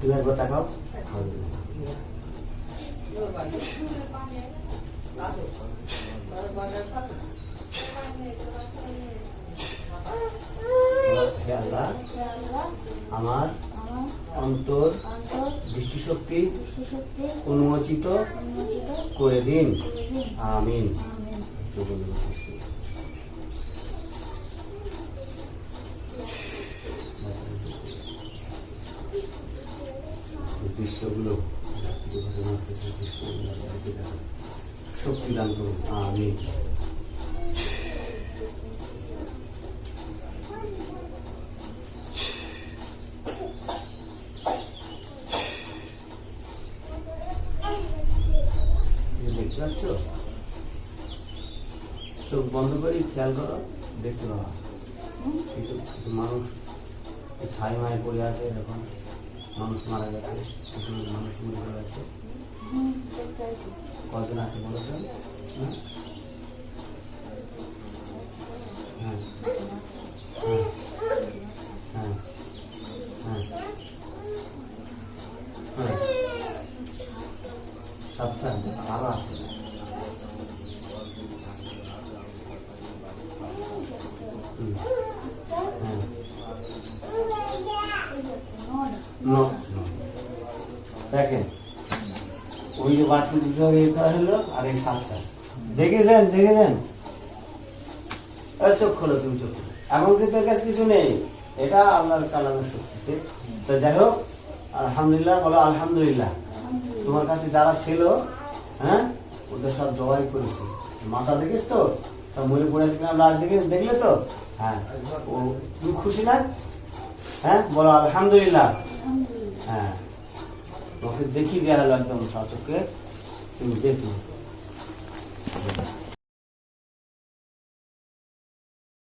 তুমি একবার তাকাও আমার অন্তর দৃষ্টিশক্তি উন্মোচিত করে দিন। আমিন দৃশ্যগুলো দুর্ঘটনার ক্ষেত্রে দৃশ্যগুলো। শক্তি দান করুন আমি দেখতে পাচ্ছ? চোখ বন্ধ করে খেয়াল করো দেখতে পাবা। কিছু কিছু মানুষ ছাই মায় পড়ে আছে এরকম মানুষ মারা গেছে কিছু মানুষ মরে গেছে হুম, দেখতে পাচ্ছি। কজন আছে বলো তো হ্যাঁ? হ্যাঁ হ্যাঁ হ্যাঁ হ্যাঁ হ্যাঁ সাতটা আরও আছে হুম। হ্যাঁ দেখেন, ওই যে বাচ্চা দুটো হলো আর এই সাতটা। দেখেছেন দেখেছেন? চোখ খোলো, তুমি চোখ খোলো। কিন্তু এর কাছে কিছু নেই। এটা আল্লাহর কালামের শক্তিতে। তো যাই হোক, আলহামদুলিল্লাহ, বলো আলহামদুলিল্লাহ। তোমার কাছে যারা ছিল হ্যাঁ ওদের সব জবাই করেছে। মাথা দেখিস তো? সব মরে পড়েছে কিনা, লাশ দেখে দেখলে তো? হ্যাঁ। তুমি খুশি না? হ্যাঁ বলো আলহামদুলিল্লাহ। হ্যাঁ। ওকে দেখিয়ে দেওয়া একদম সচকে তুমি দেখো।